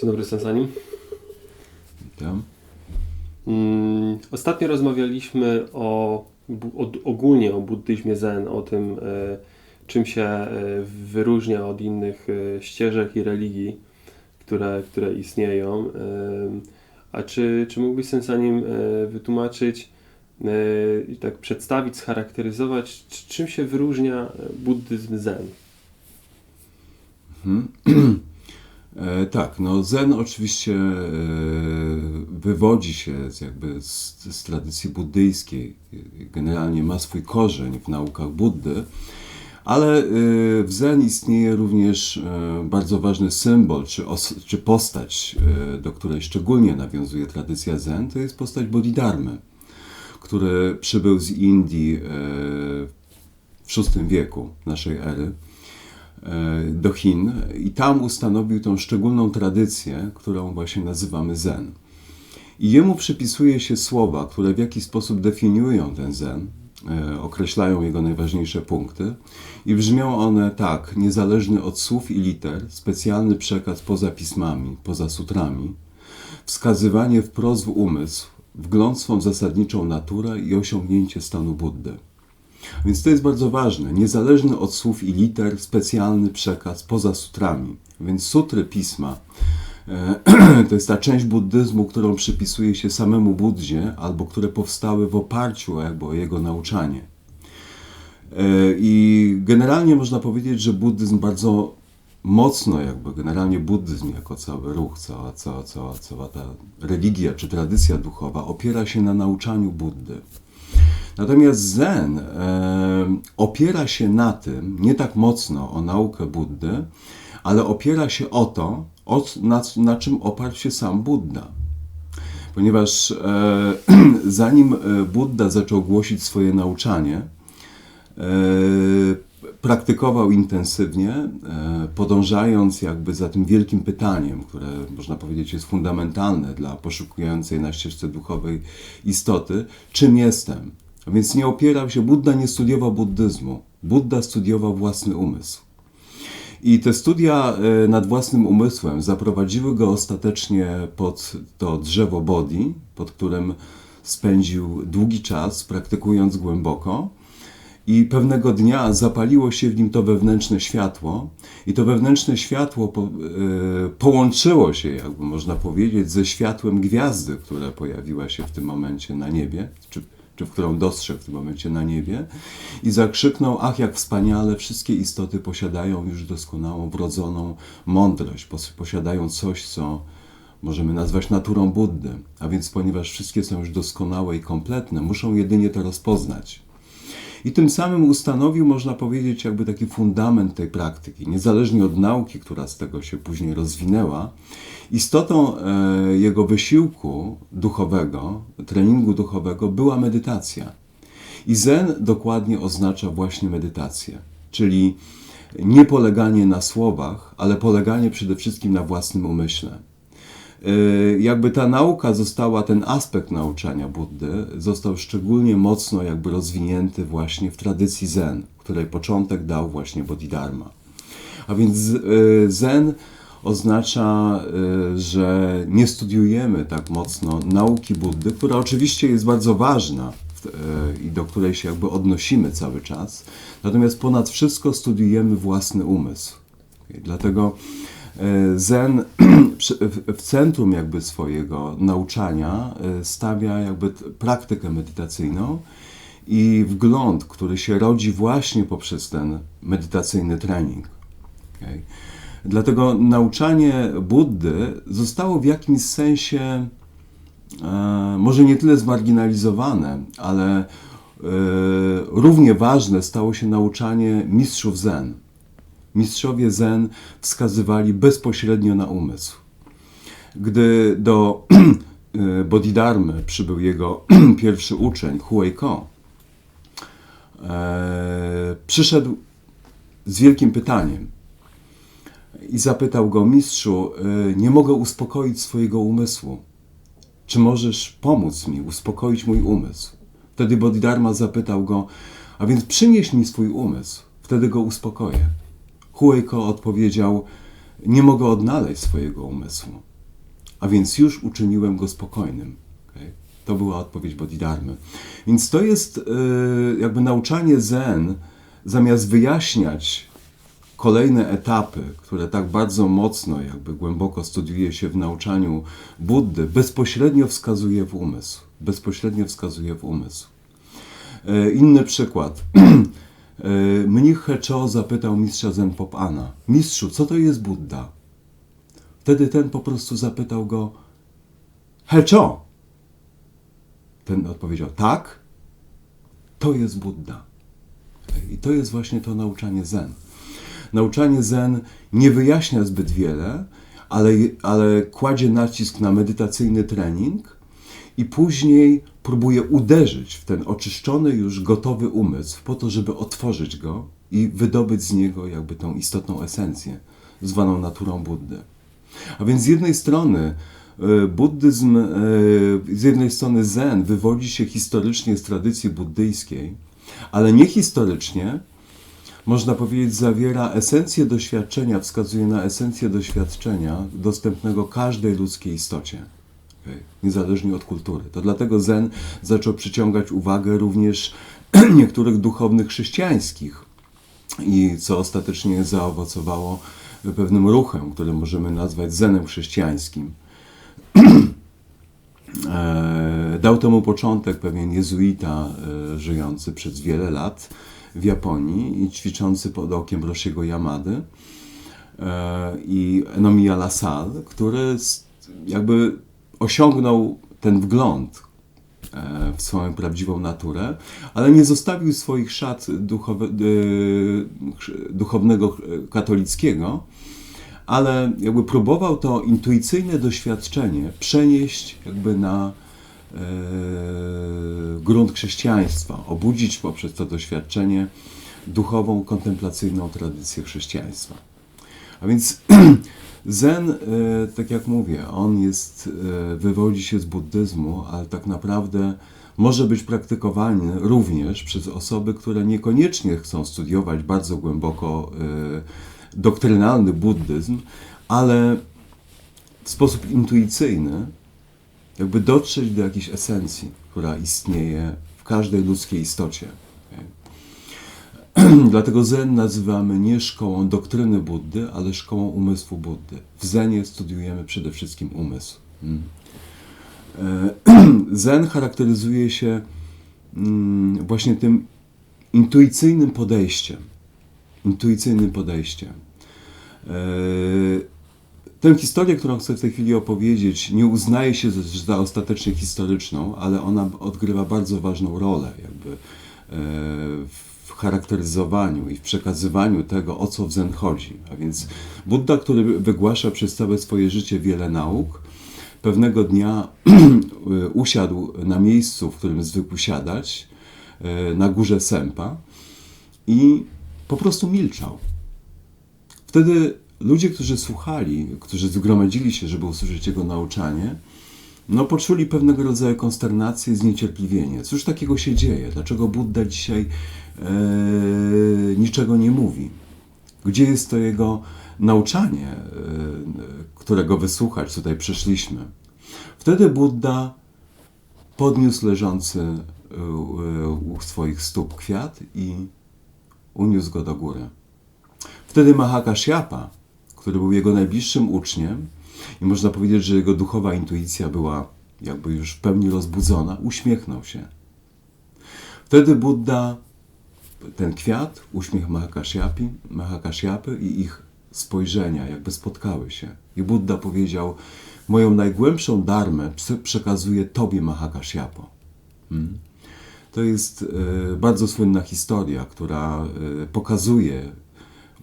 Dzień dobry, Sensanim. Witam. Mm, Ostatnio rozmawialiśmy o, o, ogólnie o buddyzmie zen, o tym, e, czym się e, wyróżnia od innych e, ścieżek i religii, które, które istnieją. A czy, czy mógłbyś Sensanim wytłumaczyć, i tak przedstawić, scharakteryzować, czym się wyróżnia buddyzm zen? E, tak, no Zen oczywiście e, wywodzi się z, jakby z, z tradycji buddyjskiej. Generalnie ma swój korzeń w naukach Buddy, ale e, w Zen istnieje również e, bardzo ważny symbol czy, os, czy postać, e, do której szczególnie nawiązuje tradycja Zen, to jest postać Bodhidharmy, który przybył z Indii e, w VI wieku naszej ery e, do Chin i tam ustanowił tą szczególną tradycję, którą właśnie nazywamy Zen. I jemu przypisuje się słowa, które w jakiś sposób definiują ten Zen, e, określają jego najważniejsze punkty i brzmią one tak, niezależny od słów i liter, specjalny przekaz poza pismami, poza sutrami, wskazywanie wprost w umysł, wgląd swą zasadniczą naturę i osiągnięcie stanu Buddy. Więc to jest bardzo ważne. Niezależny od słów i liter, specjalny przekaz poza sutrami. Więc sutry pisma e, to jest ta część buddyzmu, którą przypisuje się samemu Buddzie, albo które powstały w oparciu o jego nauczanie. E, I generalnie można powiedzieć, że buddyzm bardzo mocno, jakby generalnie buddyzm jako cały ruch, cała, cała, cała, cała ta religia czy tradycja duchowa opiera się na nauczaniu Buddy. Natomiast Zen e, opiera się na tym, nie tak mocno o naukę Buddy, ale opiera się o to, o, na, na czym oparł się sam Buddha. Ponieważ e, zanim e, Buddha zaczął głosić swoje nauczanie, e, praktykował intensywnie, e, podążając jakby za tym wielkim pytaniem, które można powiedzieć jest fundamentalne dla poszukującej na ścieżce duchowej istoty, czym jestem. A więc nie opierał się, Buddha nie studiował buddyzmu, Buddha studiował własny umysł. I te studia e, nad własnym umysłem zaprowadziły go ostatecznie pod to drzewo Bodhi, pod którym spędził długi czas, praktykując głęboko. I pewnego dnia zapaliło się w nim to wewnętrzne światło, i to wewnętrzne światło po, e, połączyło się, jakby można powiedzieć, ze światłem gwiazdy, która pojawiła się w tym momencie na niebie, czy, czy którą dostrzegł w tym momencie na niebie, i zakrzyknął: Ach, jak wspaniale, wszystkie istoty posiadają już doskonałą, wrodzoną mądrość, pos- posiadają coś, co możemy nazwać naturą Buddy. A więc, ponieważ wszystkie są już doskonałe i kompletne, muszą jedynie to rozpoznać. I tym samym ustanowił, można powiedzieć, jakby taki fundament tej praktyki. Niezależnie od nauki, która z tego się później rozwinęła, istotą e, jego wysiłku duchowego, treningu duchowego była medytacja. I zen dokładnie oznacza właśnie medytację, czyli nie poleganie na słowach, ale poleganie przede wszystkim na własnym umyśle. Y, jakby ta nauka została, ten aspekt nauczania Buddy został szczególnie mocno jakby rozwinięty właśnie w tradycji Zen, której początek dał właśnie Bodhidharma. A więc y, Zen oznacza, y, że nie studiujemy tak mocno nauki Buddy, która oczywiście jest bardzo ważna i do której się jakby odnosimy cały czas, natomiast ponad wszystko studiujemy własny umysł. Dlatego Zen przy- w- centrum jakby swojego nauczania e, stawia jakby praktykę medytacyjną i wgląd, który się rodzi właśnie poprzez ten medytacyjny trening. Okay? Dlatego nauczanie Buddy zostało w jakimś sensie e, może nie tyle zmarginalizowane, ale e, równie ważne stało się nauczanie mistrzów Zen. Mistrzowie Zen wskazywali bezpośrednio na umysł. Gdy do e, Bodhidharmy przybył jego pierwszy uczeń, Hueiko, e, przyszedł z wielkim pytaniem i zapytał go, mistrzu, e, nie mogę uspokoić swojego umysłu. Czy możesz pomóc mi uspokoić mój umysł? Wtedy Bodhidharma zapytał go, a więc przynieś mi swój umysł, wtedy go uspokoję. Hueiko odpowiedział, nie mogę odnaleźć swojego umysłu. a więc już uczyniłem go spokojnym. Okej? To była odpowiedź Bodhidharmy. Więc to jest e, jakby nauczanie Zen, zamiast wyjaśniać kolejne etapy, które tak bardzo mocno, jakby głęboko studiuje się w nauczaniu Buddy, bezpośrednio wskazuje w umysł. Bezpośrednio wskazuje w umysł. E, Inny przykład. E, Mnich Hecho zapytał mistrza Zen Popana: Mistrzu, co to jest Buddha? Wtedy ten po prostu zapytał go: Hecho! Ten odpowiedział: Tak, to jest Buddha. I to jest właśnie to nauczanie Zen. Nauczanie Zen nie wyjaśnia zbyt wiele, ale, ale kładzie nacisk na medytacyjny trening i później próbuje uderzyć w ten oczyszczony, już gotowy umysł, po to, żeby otworzyć go i wydobyć z niego jakby tą istotną esencję, zwaną naturą Buddy. A więc z jednej strony e, buddyzm, e, z jednej strony zen wywodzi się historycznie z tradycji buddyjskiej, ale nie historycznie, można powiedzieć, zawiera esencję doświadczenia, wskazuje na esencję doświadczenia dostępnego każdej ludzkiej istocie, niezależnie od kultury. To dlatego Zen zaczął przyciągać uwagę również niektórych duchownych chrześcijańskich i co ostatecznie zaowocowało pewnym ruchem, który możemy nazwać Zenem chrześcijańskim. E, Dał temu początek pewien jezuita e, żyjący przez wiele lat w Japonii i ćwiczący pod okiem Roshiego Yamady e, i Enomiya Lassalle, który jakby osiągnął ten wgląd e, w swoją prawdziwą naturę, ale nie zostawił swoich szat duchowe, e, duchownego e, katolickiego, ale jakby próbował to intuicyjne doświadczenie przenieść jakby na grunt chrześcijaństwa, obudzić poprzez to doświadczenie duchową, kontemplacyjną tradycję chrześcijaństwa. A więc Zen, e, tak jak mówię, on jest, e, wywodzi się z buddyzmu, ale tak naprawdę może być praktykowany również przez osoby, które niekoniecznie chcą studiować bardzo głęboko e, doktrynalny buddyzm, ale w sposób intuicyjny jakby dotrzeć do jakiejś esencji, która istnieje w każdej ludzkiej istocie. Dlatego Zen nazywamy nie szkołą doktryny Buddy, ale szkołą umysłu Buddy. W Zenie studiujemy przede wszystkim umysł. Mm. E, Zen charakteryzuje się mm, właśnie tym intuicyjnym podejściem. Intuicyjnym podejściem. E, Tę historię, którą chcę w tej chwili opowiedzieć, nie uznaje się za- ostatecznie historyczną, ale ona odgrywa bardzo ważną rolę jakby e, w charakteryzowaniu i w przekazywaniu tego, o co w Zen chodzi. A więc Buddha, który wygłasza przez całe swoje życie wiele nauk, pewnego dnia usiadł na miejscu, w którym zwykł siadać, e, na górze Sępa i po prostu milczał. Wtedy ludzie, którzy słuchali, którzy zgromadzili się, żeby usłyszeć jego nauczanie, no poczuli pewnego rodzaju konsternację zniecierpliwienie. Cóż takiego się dzieje? Dlaczego Buddha dzisiaj e, niczego nie mówi? Gdzie jest to jego nauczanie, e, którego wysłuchać tutaj przyszliśmy? Wtedy Buddha podniósł leżący e, u swoich stóp kwiat i uniósł go do góry. Wtedy Mahakashyapa, który był jego najbliższym uczniem i można powiedzieć, że jego duchowa intuicja była jakby już w pełni rozbudzona, uśmiechnął się. Wtedy Buddha, ten kwiat, uśmiech Mahakashyapy i ich spojrzenia jakby spotkały się. I Buddha powiedział, moją najgłębszą darmę prze- przekazuję Tobie, Mahakashyapo. Hmm? To jest e, bardzo słynna historia, która e, pokazuje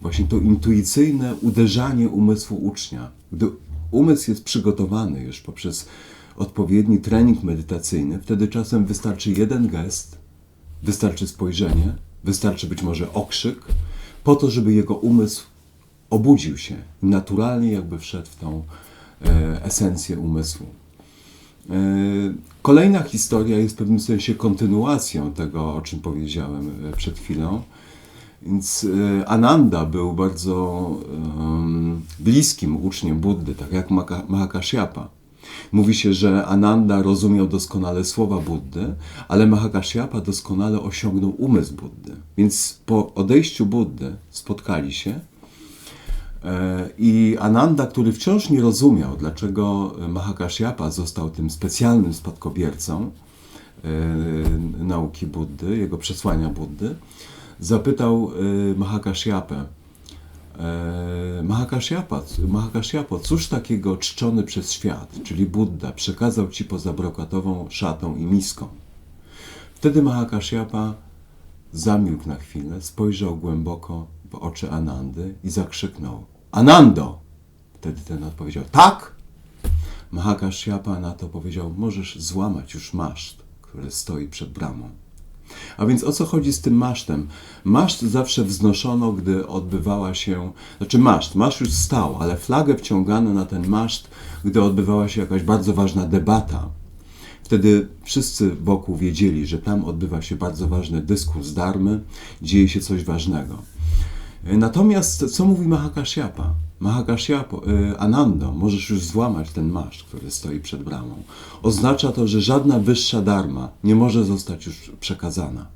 właśnie to intuicyjne uderzanie umysłu ucznia. Gdy umysł jest przygotowany już poprzez odpowiedni trening medytacyjny, wtedy czasem wystarczy jeden gest, wystarczy spojrzenie, wystarczy być może okrzyk, po to, żeby jego umysł obudził się naturalnie jakby wszedł w tą e, esencję umysłu. E, Kolejna historia jest w pewnym sensie kontynuacją tego, o czym powiedziałem e, przed chwilą. Więc e, Ananda był bardzo em, bliskim uczniem Buddy, tak jak Mahakashyapa. Mówi się, że Ananda rozumiał doskonale słowa Buddy, ale Mahakashyapa doskonale osiągnął umysł Buddy. Więc po odejściu Buddy spotkali się e, i Ananda, który wciąż nie rozumiał, dlaczego Mahakashyapa został tym specjalnym spadkobiercą e, nauki Buddy, jego przesłania Buddy, zapytał e, Mahakashyapę, e, Mahakashyapo, cóż takiego czczony przez świat, czyli Buddha, przekazał ci poza brokatową szatą i miską? Wtedy Mahakashyapa zamilkł na chwilę, spojrzał głęboko w oczy Anandy i zakrzyknął Anando! Wtedy ten odpowiedział tak! Mahakashyapa na to powiedział możesz złamać już maszt, który stoi przed bramą. A więc o co chodzi z tym masztem? Maszt zawsze wznoszono, gdy odbywała się, znaczy maszt, maszt już stał, ale flagę wciągano na ten maszt, gdy odbywała się jakaś bardzo ważna debata. Wtedy wszyscy wokół wiedzieli, że tam odbywa się bardzo ważny dyskurs darmy, dzieje się coś ważnego. Natomiast co mówi Mahakashyapa? Mahakashyapa, y, Anando, możesz już złamać ten maszt, który stoi przed bramą. Oznacza to, że żadna wyższa dharma nie może zostać już przekazana.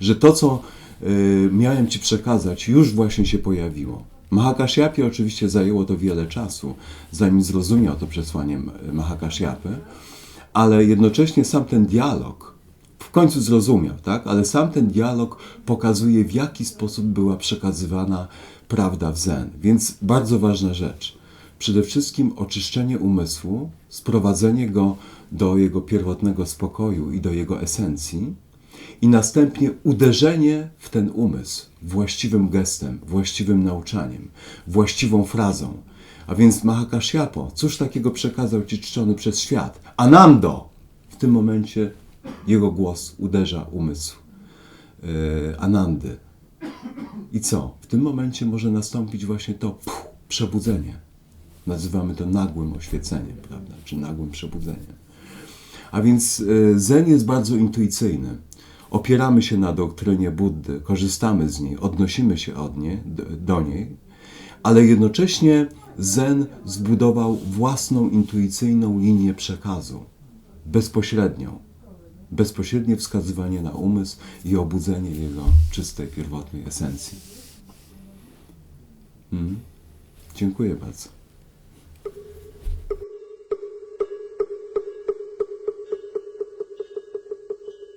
Że to, co y, miałem ci przekazać, już właśnie się pojawiło. Mahakashyapie oczywiście zajęło to wiele czasu, zanim zrozumiał to przesłanie Mahakashyapy, ale jednocześnie sam ten dialog w końcu zrozumiał, tak? ale sam ten dialog pokazuje, w jaki sposób była przekazywana prawda w zen. Więc bardzo ważna rzecz. Przede wszystkim oczyszczenie umysłu, sprowadzenie go do jego pierwotnego spokoju i do jego esencji, i następnie uderzenie w ten umysł właściwym gestem, właściwym nauczaniem, właściwą frazą. A więc Mahakashyapo, cóż takiego przekazał ci czczony przez świat? Anando! W tym momencie jego głos uderza umysł e, Anandy. I co? W tym momencie może nastąpić właśnie to przebudzenie. Nazywamy to nagłym oświeceniem, prawda? Czy nagłym przebudzeniem. A więc e, Zen jest bardzo intuicyjny. Opieramy się na doktrynie Buddy, korzystamy z niej, odnosimy się od niej, do niej, ale jednocześnie Zen zbudował własną intuicyjną linię przekazu, bezpośrednią. Bezpośrednie wskazywanie na umysł i obudzenie jego czystej, pierwotnej esencji. Mhm. Dziękuję bardzo.